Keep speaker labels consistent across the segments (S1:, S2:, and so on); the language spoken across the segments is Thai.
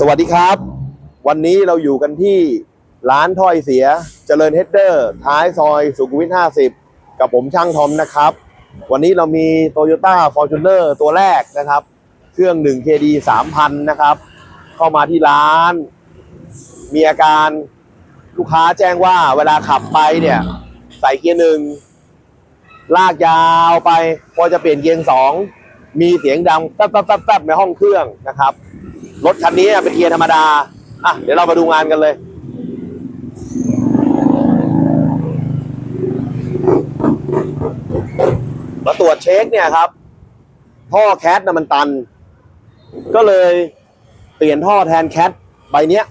S1: สวัสดีครับ วันนี้เราอยู่กันที่ร้านถ้อยเสียเจริญเฮดเดอร์ ท้ายซอยสุขุมวิท 50 กับผมช่างทอมนะครับ วันนี้เรามี Toyota Fortuner ตัวแรกนะครับ เครื่อง 1 KD 3000 นะครับ เข้ามาที่ร้าน มีอาการลูกค้าแจ้งว่าเวลาขับไปเนี่ย ใส่เกียร์หนึ่งลากยาวไป พอจะเปลี่ยนเกียร์สองมีเสียงดังแป๊บแป๊บแป๊บแป๊บในห้องเครื่องนะครับ รถคันนี้เป็นเกียร์ธรรมดา อะ เดี๋ยวเรามาดูงานกันเลยมาตรวจเช็คเนี่ยครับ ท่อแคทนะมันตัน ก็เลยเปลี่ยนท่อแทนแคทใบเนี้ย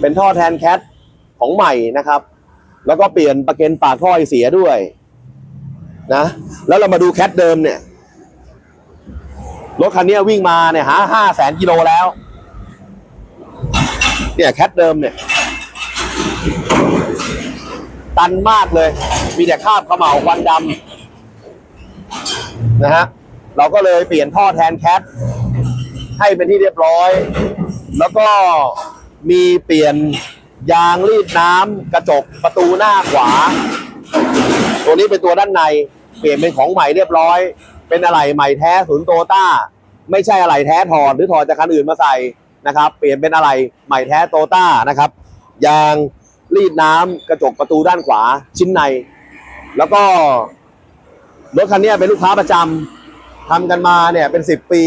S1: เป็นท่อแทนแคทของใหม่นะครับ แล้วก็เปลี่ยนประเก็นปากท่อไอเสียด้วย นะ แล้วเรามาดูแคทเดิมเนี่ย รถคันนี้วิ่งมาเนี่ยหาห้าแสนกิโลแล้ว เนี่ยแคทเดิมเนี่ย ตันมากเลย มีแต่คราบเขม่าควันดำนะฮะ เราก็เลยเปลี่ยนท่อแทนแคทให้เป็นที่เรียบร้อย แล้วก็มีเปลี่ยนยางรีดน้ำกระจกประตูหน้าขวา ตัวนี้เป็นตัวด้านใน เปลี่ยนเป็นของใหม่เรียบร้อย เป็นอะไหล่ใหม่แท้ศูนย์โตต้า ไม่ใช่อะไหล่แท้ถอดหรือถอดจากคันอื่นมาใส่นะครับ เปลี่ยนเป็นอะไหล่ใหม่แท้โตต้านะครับยางรีดน้ำกระจกประตูด้านขวาชิ้นใน แล้วก็รถคันนี้เป็นลูกค้าประจำทำกันมาเนี่ยเป็นสิบปี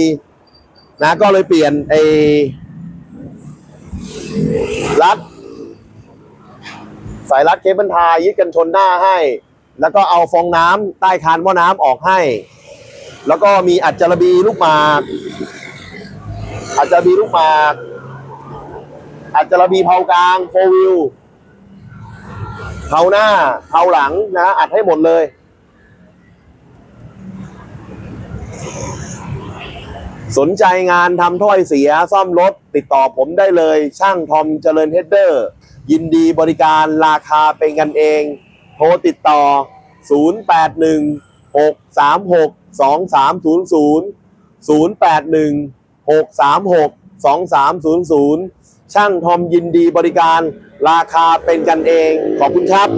S1: นะก็เลยเปลี่ยนไอ้รัด สายรัดเคเบิลทายยึดกันชนหน้าให้ แล้วก็เอาฟองน้ำใต้คานหม้อน้ำออกให้ แล้วก็มีอัดจารบีลูกหมากอัดจารบีลูกหมากอัดจารบีเผากลางโฟวิวเผาหน้าเผาหลังนะ อัดให้หมดเลย สนใจงานทำถ้อยเสียซ่อมรถ ติดต่อผมได้เลย ช่างทอมเจริญเฮดเดอร์ ยินดีบริการราคาเป็นกันเอง โทรติดต่อ 081 636 2300 081 636 2300ช่างทอมยินดีบริการราคาเป็นกันเอง ขอบคุณครับ